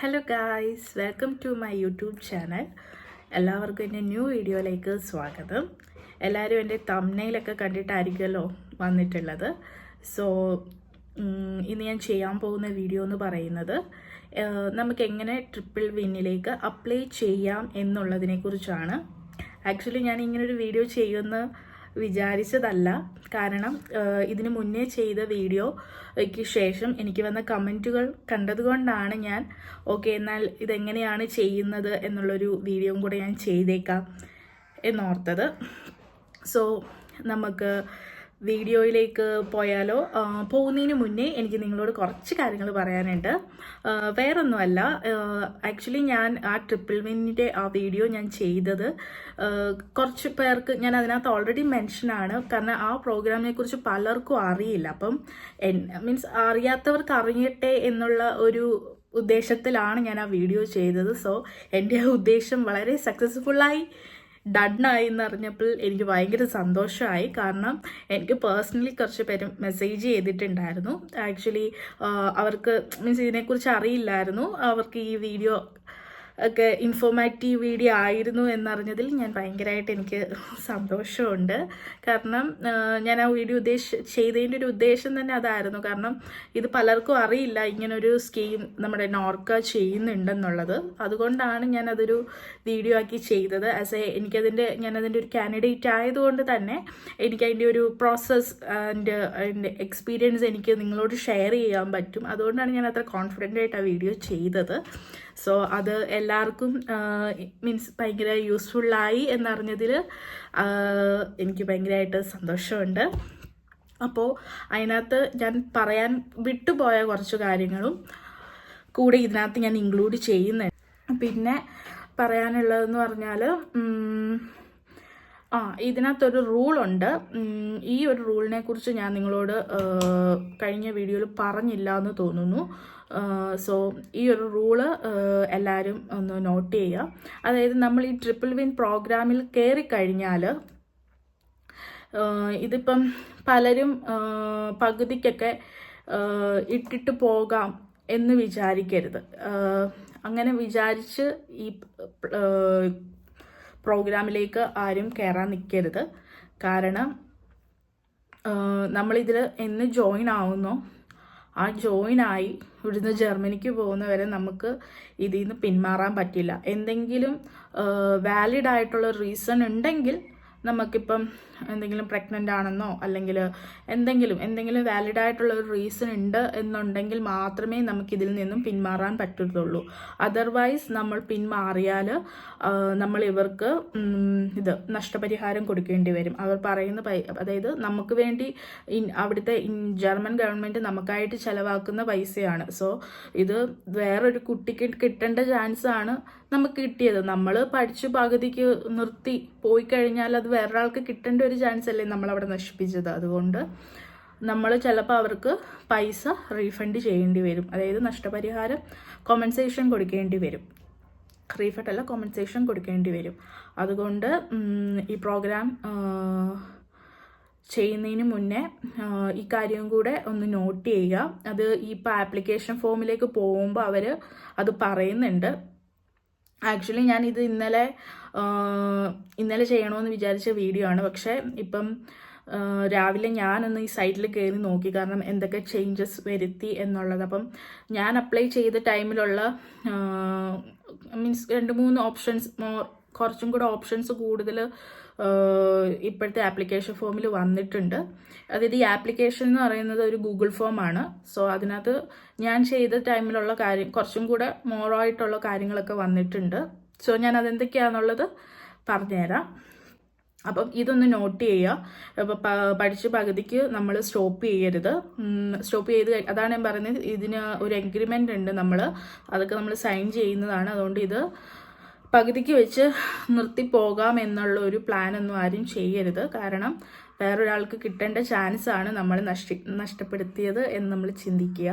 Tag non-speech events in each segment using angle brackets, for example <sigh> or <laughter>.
Hello guys welcome to my YouTube channel എല്ലാവർക്കും എന്റെ new വീഡിയോയിലേക്ക് സ്വാഗതം. എല്ലാവരും എന്റെ തമ്മനയിലൊക്കെ കണ്ടിട്ടായിരിക്കുമല്ലോ വന്നിട്ടുള്ളത്. സോ ഇന്ന് ഞാൻ ചെയ്യാൻ പോകുന്ന വീഡിയോ എന്ന് പറയുന്നത് നമുക്ക് എങ്ങനെ ട്രിപ്പിൾ വിന്നിലേക്ക് അപ്ലൈ ചെയ്യാം എന്നുള്ളതിനെക്കുറിച്ചാണ്. ആക്ച്വലി ഞാൻ ഇങ്ങനൊരു വീഡിയോ ചെയ്യുമെന്ന് വിചാരിച്ചതല്ല. കാരണം ഇതിനു മുന്നേ ചെയ്ത വീഡിയോയ്ക്ക് ശേഷം എനിക്ക് വന്ന കമന്റുകൾ കണ്ടതുകൊണ്ടാണ് ഞാൻ ഓക്കെ എന്നാൽ ഇതെങ്ങനെയാണ് ചെയ്യുന്നത്? എന്നുള്ളൊരു വീഡിയോയും കൂടെ ഞാൻ ചെയ്തേക്കാം എന്നോർത്തത്. സോ നമുക്ക് വീഡിയോയിലേക്ക് പോയാലോ? പോകുന്നതിന് മുന്നേ എനിക്ക് നിങ്ങളോട് കുറച്ച് കാര്യങ്ങൾ പറയാനുണ്ട്. വേറൊന്നുമല്ല ആക്ച്വലി ഞാൻ ആ ട്രിപ്പിൾ വിന്നിന്റെ ആ വീഡിയോ ഞാൻ ചെയ്തത് കുറച്ച് പേർക്ക് ഞാൻ അതിനകത്ത് ഓൾറെഡി മെൻഷൻ ആണ്. കാരണം ആ പ്രോഗ്രാമിനെ കുറിച്ച് പലർക്കും അറിയില്ല. അപ്പം മീൻസ് അറിയാത്തവർക്ക് അറിയട്ടെ എന്നുള്ള ഒരു ഉദ്ദേശത്തിലാണ് ഞാൻ ആ വീഡിയോ ചെയ്തത്. സോ എന്റെ ആ ഉദ്ദേശം വളരെ സക്സസ്ഫുള്ളായി ഡണ്ണായി എന്ന് അറിഞ്ഞപ്പോൾ എനിക്ക് ഭയങ്കര സന്തോഷമായി. കാരണം എനിക്ക് പേഴ്സണലി കുറച്ച് പേര് മെസ്സേജ് ചെയ്തിട്ടുണ്ടായിരുന്നു. ആക്ച്വലി അവർക്ക് മീൻസ് ഇതിനെക്കുറിച്ച് അറിയില്ലായിരുന്നു. അവർക്ക് ഈ വീഡിയോ ഒക്കെ ഇൻഫോർമാറ്റീവ് വീഡിയോ ആയിരുന്നു എന്നറിഞ്ഞതിൽ ഞാൻ ഭയങ്കരമായിട്ട് എനിക്ക് സന്തോഷമുണ്ട്. കാരണം ഞാൻ ആ വീഡിയോ ഉദ്ദേശ ചെയ്തതിന്റെ ഒരു ഉദ്ദേശം തന്നെ അതായിരുന്നു. കാരണം ഇത് പലർക്കും അറിയില്ല ഇങ്ങനൊരു സ്കീം നമ്മുടെ നോർക്ക ചെയ്യുന്നുണ്ടെന്നുള്ളത്. അതുകൊണ്ടാണ് ഞാൻ അതൊരു വീഡിയോ ആക്കി ചെയ്തത്. ആസ് എ എനിക്കതിന്റെ ഞാനതിന്റെ ഒരു കാൻഡിഡേറ്റ് ആയതുകൊണ്ട് തന്നെ എനിക്കതിന്റെ ഒരു പ്രോസസ്സ് ആൻഡ് അതിന്റെ എക്സ്പീരിയൻസ് എനിക്ക് നിങ്ങളോട് ഷെയർ ചെയ്യാൻ പറ്റും. അതുകൊണ്ടാണ് ഞാൻ അത്ര കോൺഫിഡന്റ് ആയിട്ട് ആ വീഡിയോ ചെയ്തത്. സോ അത് എല്ലാവർക്കും മീൻസ് ഭയങ്കര യൂസ്ഫുള്ളായി എന്നറിഞ്ഞതിൽ എനിക്ക് ഭയങ്കരമായിട്ട് സന്തോഷമുണ്ട്. അപ്പോൾ അതിനകത്ത് ഞാൻ പറയാൻ വിട്ടുപോയ കുറച്ച് കാര്യങ്ങളും കൂടെ ഇതിനകത്ത് ഞാൻ ഇൻക്ലൂഡ് ചെയ്യുന്നുണ്ട്. പിന്നെ പറയാനുള്ളതെന്ന് പറഞ്ഞാൽ ആ ഇതിനകത്തൊരു റൂളുണ്ട് ഈ ഒരു റൂളിനെ കുറിച്ച് ഞാൻ നിങ്ങളോട് കഴിഞ്ഞ വീഡിയോയിൽ പറഞ്ഞില്ല എന്ന് തോന്നുന്നു. സോ ഈ ഒരു റൂൾ എല്ലാവരും ഒന്ന് നോട്ട് ചെയ്യുക. അതായത് നമ്മൾ ഈ ട്രിപ്പിൾ വിൻ പ്രോഗ്രാമിൽ കയറി കഴിഞ്ഞാൽ ഇതിപ്പം പലരും പകുതിക്കൊക്കെ ഇട്ടിട്ട് പോകാം എന്ന് വിചാരിക്കരുത്. അങ്ങനെ വിചാരിച്ച് ഈ പ്രോഗ്രാമിലേക്ക് ആരും കയറാൻ നിൽക്കരുത്. കാരണം നമ്മളിതിൽ എന്ന് ജോയിൻ ആവുന്നോ ആ ജോയിൻ ആയി ഇവിടുന്ന് ജർമ്മനിക്ക് പോകുന്നവരെ നമുക്ക് ഇതിൽ നിന്ന് പിന്മാറാൻ പറ്റില്ല. എന്തെങ്കിലും വാലിഡ് ആയിട്ടുള്ള റീസൺ ഉണ്ടെങ്കിൽ നമുക്കിപ്പം എന്തെങ്കിലും പ്രഗ്നന്റ് ആണെന്നോ അല്ലെങ്കിൽ എന്തെങ്കിലും എന്തെങ്കിലും വാലിഡ് ആയിട്ടുള്ള ഒരു റീസൺ ഉണ്ട് എന്നുണ്ടെങ്കിൽ മാത്രമേ നമുക്ക് ഇതിൽ നിന്നും പിന്മാറാൻ പറ്റത്തുള്ളൂ. അതർവൈസ് നമ്മൾ പിന്മാറിയാൽ നമ്മൾ ഇവർക്ക് ഇത് നഷ്ടപരിഹാരം കൊടുക്കേണ്ടി വരും. അവർ പറയുന്ന അതായത് നമുക്ക് വേണ്ടി അവിടുത്തെ ജർമ്മൻ ഗവൺമെന്റ് നമുക്കായിട്ട് ചെലവാക്കുന്ന പൈസയാണ്. സോ ഇത് വേറൊരു കുട്ടിക്ക് കിട്ടേണ്ട ചാൻസ് ആണ് നമുക്ക് കിട്ടിയത്. നമ്മൾ പഠിച്ചു പകുതിക്ക് നിർത്തി പോയി കഴിഞ്ഞാൽ അത് വേറൊരാൾക്ക് കിട്ടേണ്ട ഒരു ചാൻസ് അല്ലേ നമ്മൾ അവിടെ നശിപ്പിച്ചത്. അതുകൊണ്ട് നമ്മൾ ചിലപ്പോൾ അവർക്ക് പൈസ റീഫണ്ട് ചെയ്യേണ്ടി വരും. അതായത് നഷ്ടപരിഹാരം കോമ്പൻസേഷൻ കൊടുക്കേണ്ടി വരും. റീഫണ്ട് അല്ല കോമ്പൻസേഷൻ കൊടുക്കേണ്ടി വരും. അതുകൊണ്ട് ഈ പ്രോഗ്രാം ചെയ്യുന്നതിന് മുന്നേ ഈ കാര്യം കൂടെ ഒന്ന് നോട്ട് ചെയ്യുക. അത് ഇപ്പോൾ ആപ്ലിക്കേഷൻ ഫോമിലേക്ക് പോകുമ്പോൾ അവർ അത് പറയുന്നുണ്ട്. ആക്ച്വലി ഞാൻ ഇത് ഇന്നലെ ഇന്നലെ ചെയ്യണമെന്ന് വിചാരിച്ച വീഡിയോ ആണ്. പക്ഷേ ഇപ്പം രാവിലെ ഞാനൊന്ന് ഈ സൈറ്റിൽ കയറി നോക്കി. കാരണം എന്തൊക്കെ ചേഞ്ചസ് വരുത്തി എന്നുള്ളത്. അപ്പം ഞാൻ അപ്ലൈ ചെയ്ത ടൈമിലുള്ള മീൻസ് രണ്ട് മൂന്ന് ഓപ്ഷൻസ് മോർ കുറച്ചും കൂടെ ഓപ്ഷൻസ് കൂടുതൽ ഇപ്പോഴത്തെ ആപ്ലിക്കേഷൻ ഫോമിൽ വന്നിട്ടുണ്ട്. അതായത് ഈ ആപ്ലിക്കേഷൻ എന്ന് പറയുന്നത് ഒരു ഗൂഗിൾ ഫോമാണ് സോ അതിനകത്ത് ഞാൻ ചെയ്ത ടൈമിലുള്ള കാര്യം കുറച്ചും കൂടെ മോറായിട്ടുള്ള കാര്യങ്ങളൊക്കെ വന്നിട്ടുണ്ട്. സോ ഞാൻ അതെന്തൊക്കെയാണെന്നുള്ളത് പറഞ്ഞുതരാം. അപ്പം ഇതൊന്ന് നോട്ട് ചെയ്യുക. അപ്പോൾ പഠിച്ച പകുതിക്ക് നമ്മൾ സ്റ്റോപ്പ് ചെയ്യരുത്. സ്റ്റോപ്പ് ചെയ്ത് അതാണ് ഞാൻ പറയുന്നത്. ഇതിന് ഒരു എഗ്രിമെന്റ് ഉണ്ട് നമ്മൾ അതൊക്കെ നമ്മൾ സൈൻ ചെയ്യുന്നതാണ്. അതുകൊണ്ട് ഇത് പകുതിക്ക് വെച്ച് നിർത്തി പോകാം എന്നുള്ള ഒരു പ്ലാൻ ഒന്നും ആരും ചെയ്യരുത്. കാരണം വേറൊരാൾക്ക് കിട്ടേണ്ട ചാൻസ് ആണ് നമ്മൾ നഷ്ട നഷ്ടപ്പെടുത്തിയത് എന്ന് നമ്മൾ ചിന്തിക്കുക.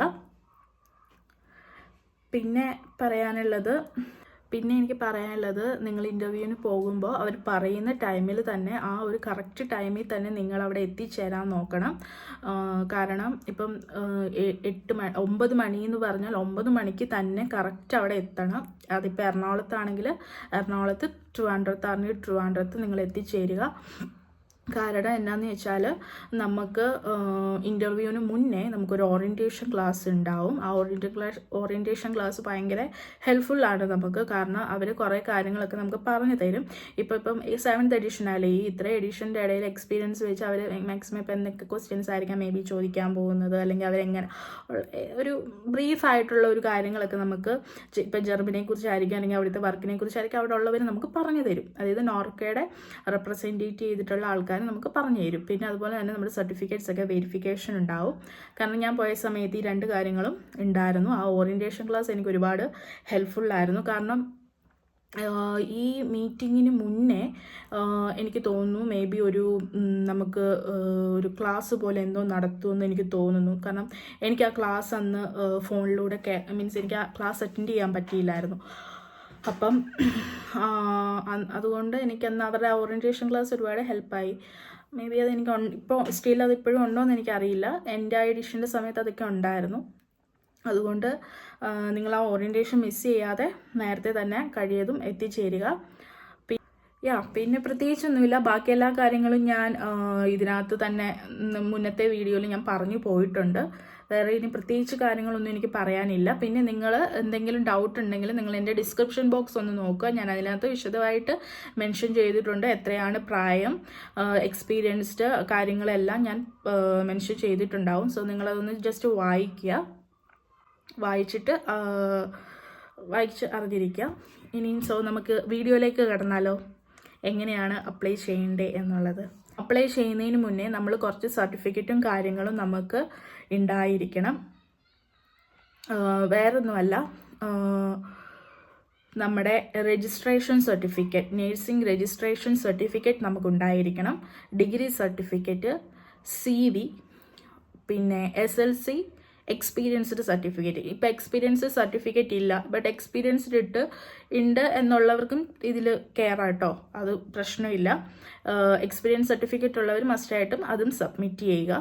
പിന്നെ പറയാനുള്ളത് പിന്നെ എനിക്ക് പറയാനുള്ളത് നിങ്ങൾ ഇന്റർവ്യൂവിന് പോകുമ്പോൾ അവർ പറയുന്ന ടൈമിൽ തന്നെ ആ ഒരു കറക്റ്റ് ടൈമിൽ തന്നെ നിങ്ങൾ അവിടെ എത്തിച്ചേരാൻ നോക്കണം. കാരണം ഇപ്പം എട്ട് മണി ഒമ്പത് മണി എന്ന് പറഞ്ഞാൽ ഒമ്പത് മണിക്ക് തന്നെ കറക്റ്റ് അവിടെ എത്തണം. അതിപ്പോൾ എറണാകുളത്താണെങ്കിൽ എറണാകുളത്ത് ട്രിവാൻഡ്രത്താണെങ്കിൽ ട്രിവാൻഡ്രത്ത് നിങ്ങൾ എത്തിച്ചേരുക. കാരണം എന്നാന്ന് വെച്ചാൽ നമുക്ക് ഇന്റർവ്യൂവിന് മുന്നേ നമുക്കൊരു ഓറിയന്റേഷൻ ക്ലാസ് ഉണ്ടാവും ആ ഓറിയന്റേ ക്ലാസ് ഓറിയന്റേഷൻ ക്ലാസ് ഭയങ്കര ഹെൽപ്ഫുള്ളാണ് നമുക്ക്. കാരണം അവർ കുറേ കാര്യങ്ങളൊക്കെ നമുക്ക് പറഞ്ഞു തരും. ഇപ്പോൾ ഇപ്പം ഈ സെവൻത് എഡിഷൻ അല്ലേ ഈ ഇത്ര എഡിഷന്റെ ഇടയിൽ എക്സ്പീരിയൻസ് വെച്ച് അവർ മാക്സിമം ഇപ്പം എന്തൊക്കെ ക്വസ്റ്റ്യൻസ് ആയിരിക്കാം മേ ബി ചോദിക്കാൻ പോകുന്നത് അല്ലെങ്കിൽ അവരെങ്ങനെ ഒരു ബ്രീഫ് ആയിട്ടുള്ള ഒരു കാര്യങ്ങളൊക്കെ നമുക്ക് ഇപ്പം ജർമ്മനിയെ കുറിച്ചായിരിക്കും അല്ലെങ്കിൽ അവിടുത്തെ വർക്കിനെ കുറിച്ചായിരിക്കും അവിടെ ഉള്ളവർ നമുക്ക് പറഞ്ഞു തരും. അതായത് നോർക്കയുടെ റെപ്രസെന്റേറ്റ് ചെയ്തിട്ടുള്ള ആൾക്കാർ നമുക്ക് പറഞ്ഞു തരും. പിന്നെ അതുപോലെ തന്നെ നമ്മുടെ സർട്ടിഫിക്കറ്റ്സ് ഒക്കെ വെരിഫിക്കേഷൻ ഉണ്ടാവും. കാരണം ഞാൻ പോയ സമയത്ത് ഈ രണ്ട് കാര്യങ്ങളും ഉണ്ടായിരുന്നു. ആ ഓറിയന്റേഷൻ ക്ലാസ് എനിക്ക് ഒരുപാട് ഹെൽപ്ഫുള്ളായിരുന്നു കാരണം ഈ മീറ്റിങ്ങിന് മുന്നേ എനിക്ക് തോന്നുന്നു മേ ബി ഒരു നമുക്ക് ഒരു ക്ലാസ് പോലെ എന്തോ നടത്തുമെന്ന് എനിക്ക് തോന്നുന്നു. കാരണം എനിക്ക് ആ ക്ലാസ് അന്ന് ഫോണിലൂടെ മീൻസ് എനിക്ക് ആ ക്ലാസ് അറ്റൻഡ് ചെയ്യാൻ പറ്റിയില്ലായിരുന്നു. അപ്പം അതുകൊണ്ട് എനിക്ക് അതുകൊണ്ട് എനിക്കന്ന് അവരുടെ ഓറിയന്റേഷൻ ക്ലാസ് ഒരുപാട് ഹെൽപ്പായി മേ ബി അത് എനിക്ക് ഇപ്പോൾ സ്റ്റിൽ അത് ഇപ്പോഴും ഉണ്ടോ എന്ന് എനിക്കറിയില്ല. എന്റെ ആ എഡിഷന്റെ സമയത്ത് അതൊക്കെ ഉണ്ടായിരുന്നു. അതുകൊണ്ട് നിങ്ങൾ ആ ഓറിയന്റേഷൻ മിസ് ചെയ്യാതെ നേരത്തെ തന്നെ കഴിയതും എത്തിച്ചേരുക. യാ പിന്നെ പ്രത്യേകിച്ചൊന്നുമില്ല. ബാക്കി എല്ലാ കാര്യങ്ങളും ഞാൻ ഇതിനകത്ത് തന്നെ മുന്നത്തെ വീഡിയോയിൽ ഞാൻ പറഞ്ഞു പോയിട്ടുണ്ട്. വേറെ ഇനി പ്രത്യേകിച്ച് കാര്യങ്ങളൊന്നും എനിക്ക് പറയാനില്ല. പിന്നെ നിങ്ങൾ എന്തെങ്കിലും ഡൗട്ട് ഉണ്ടെങ്കിൽ നിങ്ങൾ എന്റെ ഡിസ്ക്രിപ്ഷൻ ബോക്സ് ഒന്ന് നോക്കുക. ഞാൻ അതിനകത്ത് വിശദമായിട്ട് മെൻഷൻ ചെയ്തിട്ടുണ്ട് എത്രയാണ് പ്രായം എക്സ്പീരിയൻസ്ഡ് കാര്യങ്ങളെല്ലാം ഞാൻ മെൻഷൻ ചെയ്തിട്ടുണ്ടാവും. സോ നിങ്ങളതൊന്ന് ജസ്റ്റ് വായിക്കുക. വായിച്ചിട്ട് വായിച്ച് അറിഞ്ഞിരിക്കുക. ഇനി സോ നമുക്ക് വീഡിയോയിലേക്ക് കടന്നാലോ? എങ്ങനെയാണ് അപ്ലൈ ചെയ്യേണ്ടത് എന്നുള്ളത്. അപ്ലൈ ചെയ്യുന്നതിന് മുന്നേ നമ്മൾ കുറച്ച് സർട്ടിഫിക്കറ്റും കാര്യങ്ങളും നമുക്ക് ഉണ്ടായിരിക്കണം. വേറൊന്നുമല്ല. നമ്മുടെ registration certificate nursing registration certificate നമുക്കുണ്ടായിരിക്കണം. Degree certificate C V പിന്നെ S L C experienced certificate ഇപ്പം എക്സ്പീരിയൻസ് സർട്ടിഫിക്കറ്റ് ഇല്ല. ബട്ട് എക്സ്പീരിയൻസ്ഡ് ഇട്ട് ഉണ്ട് എന്നുള്ളവർക്കും ഇതിൽ കയറാട്ടോ അത് പ്രശ്നമില്ല. എക്സ്പീരിയൻസ് സർട്ടിഫിക്കറ്റ് ഉള്ളവർ മസ്റ്റായിട്ടും അതും സബ്മിറ്റ് ചെയ്യുക.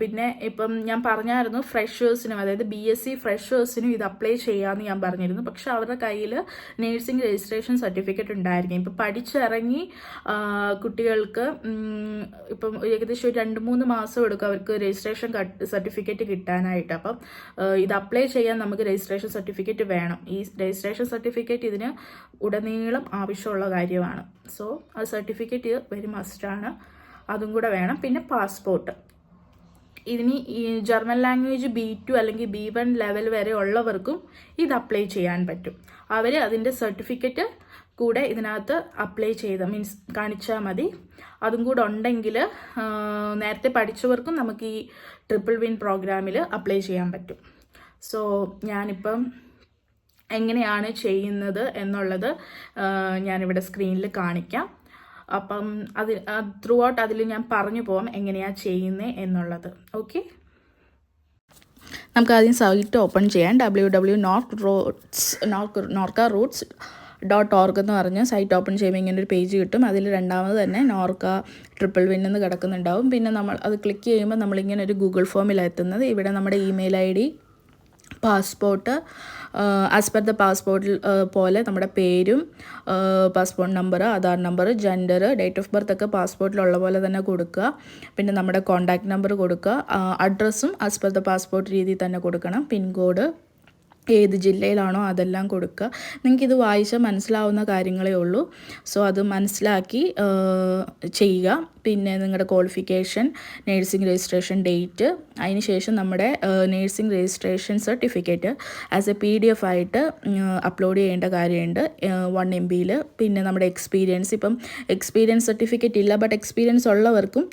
പിന്നെ ഇപ്പം ഞാൻ പറഞ്ഞായിരുന്നു ഫ്രഷേഴ്സിനും അതായത് ബി എസ് സി ഫ്രഷേഴ്സിനും ഇത് അപ്ലൈ ചെയ്യാമെന്ന് ഞാൻ പറഞ്ഞിരുന്നു. പക്ഷെ അവരുടെ കയ്യിൽ നേഴ്സിംഗ് രജിസ്ട്രേഷൻ സർട്ടിഫിക്കറ്റ് ഉണ്ടായിരിക്കും. ഇപ്പം പഠിച്ചിറങ്ങി കുട്ടികൾക്ക് ഇപ്പം ഏകദേശം ഒരു രണ്ട് മൂന്ന് മാസം എടുക്കും അവർക്ക് രജിസ്ട്രേഷൻ സർട്ടിഫിക്കറ്റ് കിട്ടാനായിട്ട്. അപ്പം ഇത് അപ്ലൈ ചെയ്യാൻ നമുക്ക് രജിസ്ട്രേഷൻ സർട്ടിഫിക്കറ്റ് വേണം. ഈ രജിസ്ട്രേഷൻ സർട്ടിഫിക്കറ്റ് ഇതിന് ഉടനീളം ആവശ്യമുള്ള കാര്യമാണ്. സോ ആ സർട്ടിഫിക്കറ്റ് വെരി മസ്റ്റാണ്. അതും കൂടെ വേണം. പിന്നെ പാസ്പോർട്ട്. ഇതിന് ഈ ജർമ്മൻ ലാംഗ്വേജ് ബി ടു അല്ലെങ്കിൽ ബി വൺ ലെവൽ വരെ ഉള്ളവർക്കും ഇത് അപ്ലൈ ചെയ്യാൻ പറ്റും. അവർ അതിന്റെ സർട്ടിഫിക്കറ്റ് കൂടെ ഇതിനകത്ത് അപ്ലൈ ചെയ്ത മീൻസ് കാണിച്ചാൽ മതി. അതും കൂടെ ഉണ്ടെങ്കിൽ നേരത്തെ പഠിച്ചവർക്കും നമുക്ക് ഈ ട്രിപ്പിൾ വിൻ പ്രോഗ്രാമിൽ അപ്ലൈ ചെയ്യാൻ പറ്റും. സോ ഞാനിപ്പം എങ്ങനെയാണ് ചെയ്യുന്നത് എന്നുള്ളത് ഞാനിവിടെ സ്ക്രീനിൽ കാണിക്കാം. അപ്പം അതിൽ ത്രൂ ഔട്ട് അതിൽ ഞാൻ പറഞ്ഞു പോവാം എങ്ങനെയാണ് ചെയ്യുന്നത് എന്നുള്ളത്. ഓക്കെ നമുക്ക് ആദ്യം സൈറ്റ് ഓപ്പൺ ചെയ്യാം. W W Norka Roots Norka Norka Roots dot org എന്ന് പറഞ്ഞ് സൈറ്റ് ഓപ്പൺ ചെയ്യുമ്പോൾ ഇങ്ങനെ ഒരു പേജ് കിട്ടും. അതിൽ രണ്ടാമത് തന്നെ നോർക്ക ട്രിപ്പിൾ വിൻ എന്ന് കിടക്കുന്നുണ്ടാവും. പിന്നെ നമ്മൾ അത് ക്ലിക്ക് ചെയ്യുമ്പോൾ നമ്മളിങ്ങനെ ഒരു ഗൂഗിൾ ഫോമിലെത്തുന്നത് ഇവിടെ നമ്മുടെ email I D passport as per the പാസ്പോർട്ടിൽ പോലെ നമ്മുടെ പേരും passport number Aadhaar number gender date of birth ഒക്കെ പാസ്പോർട്ടിലുള്ള പോലെ തന്നെ കൊടുക്കുക. പിന്നെ നമ്മുടെ കോൺടാക്റ്റ് നമ്പർ കൊടുക്കുക. അഡ്രസ്സും ആസ് പെർ ദ പാസ്പോർട്ട് രീതിയിൽ തന്നെ കൊടുക്കണം. പിൻകോഡ് ഏത് ജില്ലയിലാണോ അതെല്ലാം കൊടുക്കുക. നിങ്ങൾക്ക് ഇത് വായിച്ചാൽ മനസ്സിലാവുന്ന കാര്യങ്ങളേ ഉള്ളൂ. സോ അത് മനസ്സിലാക്കി ചെയ്യുക. പിന്നെ നിങ്ങളുടെ ക്വാളിഫിക്കേഷൻ നേഴ്സിംഗ് രജിസ്ട്രേഷൻ ഡേറ്റ് അതിനുശേഷം നമ്മുടെ nursing registration certificate. As a P D F ആയിട്ട് അപ്ലോഡ് ചെയ്യേണ്ട കാര്യമുണ്ട് വൺ എം ബിയിൽ പിന്നെ നമ്മുടെ എക്സ്പീരിയൻസ്. ഇപ്പം എക്സ്പീരിയൻസ് സർട്ടിഫിക്കറ്റ് ഇല്ല ബട്ട് എക്സ്പീരിയൻസ് ഉള്ളവർക്കും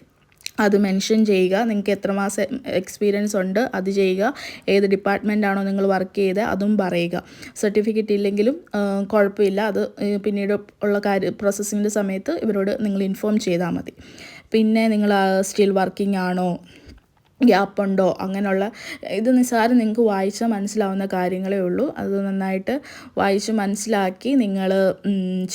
അത് മെൻഷൻ ചെയ്യുക. നിങ്ങൾക്ക് എത്ര മാസം എക്സ്പീരിയൻസ് ഉണ്ട് അത് ചെയ്യുക. ഏത് ഡിപ്പാർട്ട്മെന്റാണോ നിങ്ങൾ വർക്ക് ചെയ്ത് അതും പറയുക. സർട്ടിഫിക്കറ്റ് ഇല്ലെങ്കിലും കുഴപ്പമില്ല. അത് പിന്നീട് ഉള്ള കാര്യ പ്രോസസ്സിങ്ങിന്റെ സമയത്ത് ഇവരോട് നിങ്ങൾ ഇൻഫോം ചെയ്താൽ മതി. പിന്നെ നിങ്ങൾ സ്റ്റിൽ വർക്കിംഗ് ആണോ? ഗ്യാപ്പ് ഉണ്ടോ അങ്ങനെയുള്ള ഇത് നിസ്സാരം നിങ്ങൾക്ക് വായിച്ചാൽ മനസ്സിലാവുന്ന കാര്യങ്ങളേ ഉള്ളൂ. അത് നന്നായിട്ട് വായിച്ച് മനസ്സിലാക്കി നിങ്ങൾ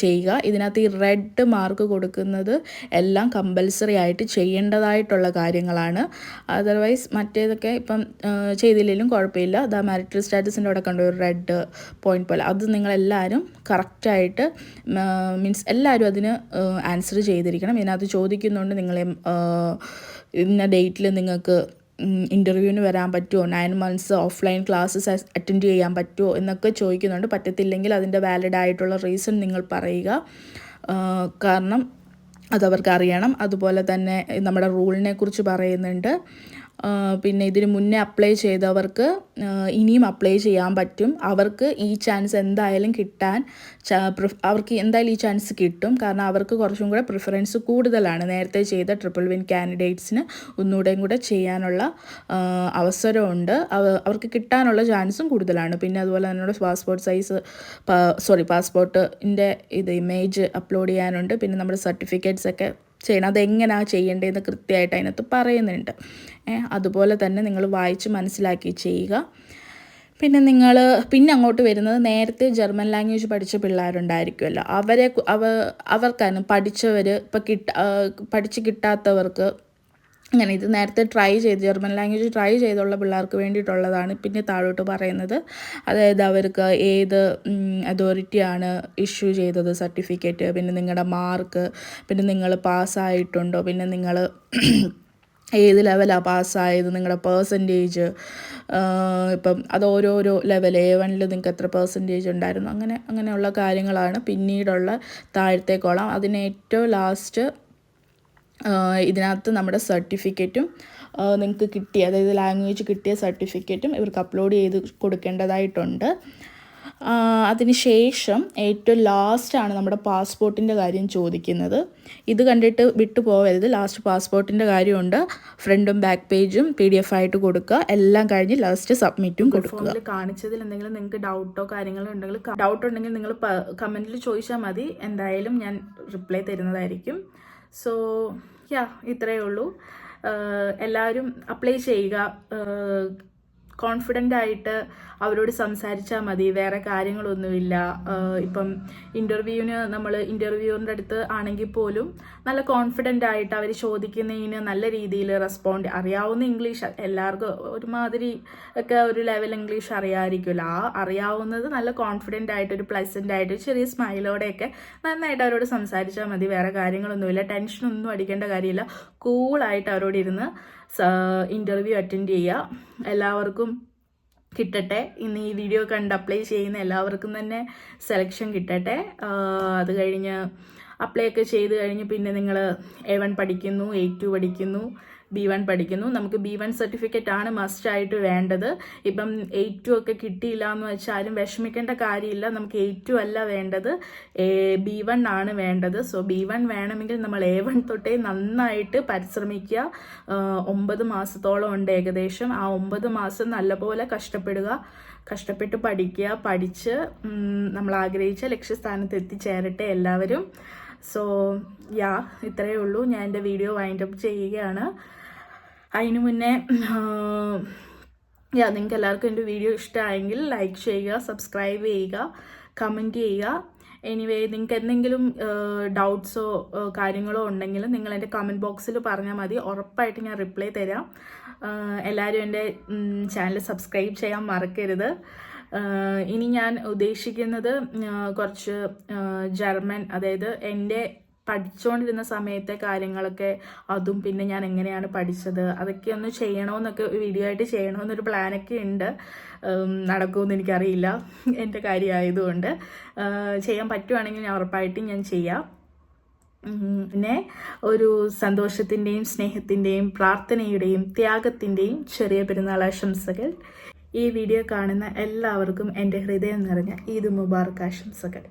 ചെയ്യുക. ഇതിനകത്ത് ഈ റെഡ് മാർക്ക് കൊടുക്കുന്നത് എല്ലാം കമ്പൽസറി ആയിട്ട് ചെയ്യേണ്ടതായിട്ടുള്ള കാര്യങ്ങളാണ്. അതർവൈസ് മറ്റേതൊക്കെ ഇപ്പം ചെയ്തില്ലെങ്കിലും കുഴപ്പമില്ല. ദാ മാരിറ്റൽ സ്റ്റാറ്റസിന്റെ അവിടെ കണ്ട? ഒരു റെഡ് പോയിന്റ് പോലെ. അത് നിങ്ങളെല്ലാവരും കറക്റ്റായിട്ട് മീൻസ് എല്ലാവരും അതിന് ആൻസർ ചെയ്തിരിക്കണം. ഇതിനകത്ത് ചോദിക്കുന്നുണ്ട് നിങ്ങളെ ഇന്ന ഡേറ്റിൽ നിങ്ങൾക്ക് ഇന്റർവ്യൂവിന് വരാൻ പറ്റുമോ? Nine months offline classes attend ചെയ്യാൻ പറ്റുമോ? എന്നൊക്കെ ചോദിക്കുന്നുണ്ട്. പറ്റത്തില്ലെങ്കിൽ അതിന്റെ വാലിഡ് ആയിട്ടുള്ള റീസൺ നിങ്ങൾ പറയുക. കാരണം അതവർക്ക് അറിയണം. അതുപോലെ തന്നെ നമ്മുടെ റൂളിനെ കുറിച്ച് പറയുന്നുണ്ട്. പിന്നെ ഇതിന് മുന്നേ അപ്ലൈ ചെയ്തവർക്ക് ഇനിയും അപ്ലൈ ചെയ്യാൻ പറ്റും. അവർക്ക് ഈ ചാൻസ് എന്തായാലും കിട്ടാൻ അവർക്ക് എന്തായാലും ഈ ചാൻസ് കിട്ടും. കാരണം അവർക്ക് കുറച്ചും കൂടെ പ്രിഫറൻസ് കൂടുതലാണ്. നേരത്തെ ചെയ്ത ട്രിപ്പിൾ വിൻ കാൻഡിഡേറ്റ്സിന് ഒന്നുകൂടെയും കൂടെ ചെയ്യാനുള്ള അവസരമുണ്ട്. അവർക്ക് കിട്ടാനുള്ള ചാൻസും കൂടുതലാണ്. പിന്നെ അതുപോലെ തന്നെ പാസ്പോർട്ട് സൈസ് സോറി പാസ്പോർട്ടിന്റെ ഇത് ഇമേജ് അപ്ലോഡ് ചെയ്യാനുണ്ട്. പിന്നെ നമ്മുടെ സർട്ടിഫിക്കറ്റ്സ് ഒക്കെ ചെയ്യണം. അതെങ്ങനെയാണ് ചെയ്യേണ്ടതെന്ന് കൃത്യമായിട്ട് അതിനകത്ത് പറയുന്നുണ്ട്. അതുപോലെ തന്നെ നിങ്ങൾ വായിച്ച് മനസ്സിലാക്കി ചെയ്യുക. പിന്നെ നിങ്ങൾ പിന്നെ അങ്ങോട്ട് വരുന്നത് നേരത്തെ ജർമ്മൻ ലാംഗ്വേജ് പഠിച്ച പിള്ളേരുണ്ടായിരിക്കുമല്ലോ. അവരെ അവ അവർക്കാണ് പഠിച്ചവർ ഇപ്പം കിട്ട പഠിച്ച് കിട്ടാത്തവർക്ക് അങ്ങനെ ഇത് നേരത്തെ ട്രൈ ചെയ്ത് ജർമ്മൻ ലാംഗ്വേജ് ട്രൈ ചെയ്തുള്ള പിള്ളേർക്ക് വേണ്ടിയിട്ടുള്ളതാണ് പിന്നെ താഴോട്ട് പറയുന്നത്. അതായത് അവർക്ക് ഏത് അതോറിറ്റിയാണ് ഇഷ്യൂ ചെയ്തത് സർട്ടിഫിക്കറ്റ് പിന്നെ നിങ്ങളുടെ മാർക്ക് പിന്നെ നിങ്ങൾ പാസ്സായിട്ടുണ്ടോ പിന്നെ നിങ്ങൾ <clears throat> ഏത് ലെവലാണ് പാസ്സായത് നിങ്ങളുടെ പേഴ്സന്റേജ് ഇപ്പം അത് ഓരോരോ ലെവൽ എ വണ്ണിൽ നിങ്ങൾക്ക് എത്ര പേഴ്സന്റേജ് ഉണ്ടായിരുന്നു അങ്ങനെ അങ്ങനെയുള്ള കാര്യങ്ങളാണ് പിന്നീടുള്ള താഴത്തെ കോളം അതിന് ഏറ്റവും ലാസ്റ്റ് ഇതിനകത്ത് നമ്മുടെ സർട്ടിഫിക്കറ്റും നിങ്ങൾക്ക് കിട്ടിയ അതായത് ലാംഗ്വേജ് കിട്ടിയ സർട്ടിഫിക്കറ്റും ഇവർക്ക് അപ്ലോഡ് ചെയ്ത് കൊടുക്കേണ്ടതായിട്ടുണ്ട്. അതിനുശേഷം ഏറ്റവും ലാസ്റ്റാണ് നമ്മുടെ പാസ്പോർട്ടിന്റെ കാര്യം ചോദിക്കുന്നത്. ഇത് കണ്ടിട്ട് വിട്ടു പോകരുത് ലാസ്റ്റ് പാസ്പോർട്ടിന്റെ കാര്യമുണ്ട്. ഫ്രണ്ടും ബാക്ക് പേജും പി ഡി എഫ് ആയിട്ട് കൊടുക്കുക. എല്ലാം കഴിഞ്ഞ് ലാസ്റ്റ് സബ്മിറ്റും കൊടുക്കുക. കാണിച്ചതിൽ എന്തെങ്കിലും നിങ്ങൾക്ക് ഡൗട്ടോ കാര്യങ്ങളോ ഉണ്ടെങ്കിൽ ഡൗട്ട് ഉണ്ടെങ്കിൽ നിങ്ങൾ കമന്റിൽ ചോദിച്ചാൽ മതി. എന്തായാലും ഞാൻ റിപ്ലൈ തരുന്നതായിരിക്കും. സോ യാ ഇത്രയേ ഉള്ളൂ. ആഹ് എല്ലാവരും അപ്ലൈ ചെയ്യുക. കോൺഫിഡന്റ് ആയിട്ട് അവരോട് സംസാരിച്ചാൽ മതി. വേറെ കാര്യങ്ങളൊന്നുമില്ല. ഇപ്പം ഇന്റർവ്യൂവിന് നമ്മൾ ഇന്റർവ്യൂവിന്റെ അടുത്ത് ആണെങ്കിൽ പോലും നല്ല കോൺഫിഡന്റ് ആയിട്ട് അവർ ചോദിക്കുന്നതിന് നല്ല രീതിയിൽ റെസ്പോണ്ട് അറിയാവുന്ന ഇംഗ്ലീഷ് എല്ലാവർക്കും ഒരുമാതിരി ഒക്കെ ഒരു ലെവൽ ഇംഗ്ലീഷ് അറിയാമായിരിക്കുമല്ലോ ആ അറിയാവുന്നത് നല്ല കോൺഫിഡന്റ് ആയിട്ട് ഒരു പ്ലസന്റ് ആയിട്ട് ചെറിയ സ്മൈലോടെയൊക്കെ നന്നായിട്ട് അവരോട് സംസാരിച്ചാൽ മതി. വേറെ കാര്യങ്ങളൊന്നുമില്ല. ടെൻഷനൊന്നും അടിക്കേണ്ട കാര്യമില്ല. കൂളായിട്ട് അവരോട് ഇരുന്ന് ഇന്റർവ്യൂ അറ്റൻഡ് ചെയ്യുക എല്ലാവർക്കും കിട്ടട്ടെ. ഇന്ന് ഈ വീഡിയോ കണ്ട് അപ്ലൈ ചെയ്യുന്ന എല്ലാവർക്കും തന്നെ സെലക്ഷൻ കിട്ടട്ടെ. അത് കഴിഞ്ഞ് അപ്ലൈ ഒക്കെ ചെയ്ത് കഴിഞ്ഞ് പിന്നെ നിങ്ങൾ എ വൺ പഠിക്കുന്നു എ ടു പഠിക്കുന്നു. ബി വൺ പഠിക്കുന്നു. നമുക്ക് ബി വൺ സർട്ടിഫിക്കറ്റ് ആണ് മസ്റ്റ് ആയിട്ട് വേണ്ടത്. ഇപ്പം എയ്റ്റ് ടു ഒക്കെ കിട്ടിയില്ല എന്ന് വെച്ചാലും വിഷമിക്കേണ്ട കാര്യമില്ല. നമുക്ക് എയ്റ്റ് ടു അല്ല വേണ്ടത്. ബി വൺ ആണ് വേണ്ടത്. സോ ബി വൺ വേണമെങ്കിൽ നമ്മൾ എ വൺ തൊട്ടേ നന്നായിട്ട് പരിശ്രമിക്കുക. ഒമ്പത് മാസത്തോളം ഉണ്ട് ഏകദേശം. ആ ഒമ്പത് മാസം നല്ലപോലെ കഷ്ടപ്പെടുക. കഷ്ടപ്പെട്ട് പഠിക്കുക. പഠിച്ച് നമ്മൾ ആഗ്രഹിച്ച ലക്ഷ്യസ്ഥാനത്ത് എത്തിച്ചേരട്ടെ എല്ലാവരും. സോ യാ ഇത്രയേ ഉള്ളൂ. ഞാൻ എന്റെ വീഡിയോ വൈൻഡ് അപ്പ് ചെയ്യുകയാണ്. അതിനു മുന്നേ യാ നിങ്ങൾക്ക് എല്ലാവർക്കും എന്റെ വീഡിയോ ഇഷ്ടമായെങ്കിൽ ലൈക്ക് ചെയ്യുക സബ്സ്ക്രൈബ് ചെയ്യുക കമന്റ് ചെയ്യുക. എനിവേ നിങ്ങൾക്ക് എന്തെങ്കിലും ഡൗട്ട്സോ കാര്യങ്ങളോ ഉണ്ടെങ്കിൽ നിങ്ങൾ എന്റെ കമന്റ് ബോക്സിൽ പറഞ്ഞാൽ മതി. ഉറപ്പായിട്ട് ഞാൻ റിപ്ലൈ തരാം. എല്ലാവരും എന്റെ ചാനൽ സബ്സ്ക്രൈബ് ചെയ്യാൻ മറക്കരുത്. ഇനി ഞാൻ ഉദ്ദേശിക്കുന്നത് കുറച്ച് ജർമ്മൻ അതായത് എന്റെ പഠിച്ചുകൊണ്ടിരുന്ന സമയത്തെ കാര്യങ്ങളൊക്കെ അതും പിന്നെ ഞാൻ എങ്ങനെയാണ് പഠിച്ചത് അതൊക്കെ ഒന്ന് ചെയ്യണമെന്നൊക്കെ വീഡിയോ ആയിട്ട് ചെയ്യണമെന്നൊരു പ്ലാനൊക്കെ ഉണ്ട്. നടക്കുമെന്ന് എനിക്കറിയില്ല എന്റെ കാര്യമായതുകൊണ്ട്. ചെയ്യാൻ പറ്റുവാണെങ്കിൽ ഞാൻ ഉറപ്പായിട്ടും ഞാൻ ചെയ്യാം. പിന്നെ ഒരു സന്തോഷത്തിന്റെയും സ്നേഹത്തിന്റെയും പ്രാർത്ഥനയുടെയും ത്യാഗത്തിന്റെയും ചെറിയ പെരുന്നാൾ ആശംസകൾ. ഈ വീഡിയോ കാണുന്ന എല്ലാവർക്കും എന്റെ ഹൃദയം നിറഞ്ഞ ഈദ് മുബാർക്ക് ആശംസകൾ.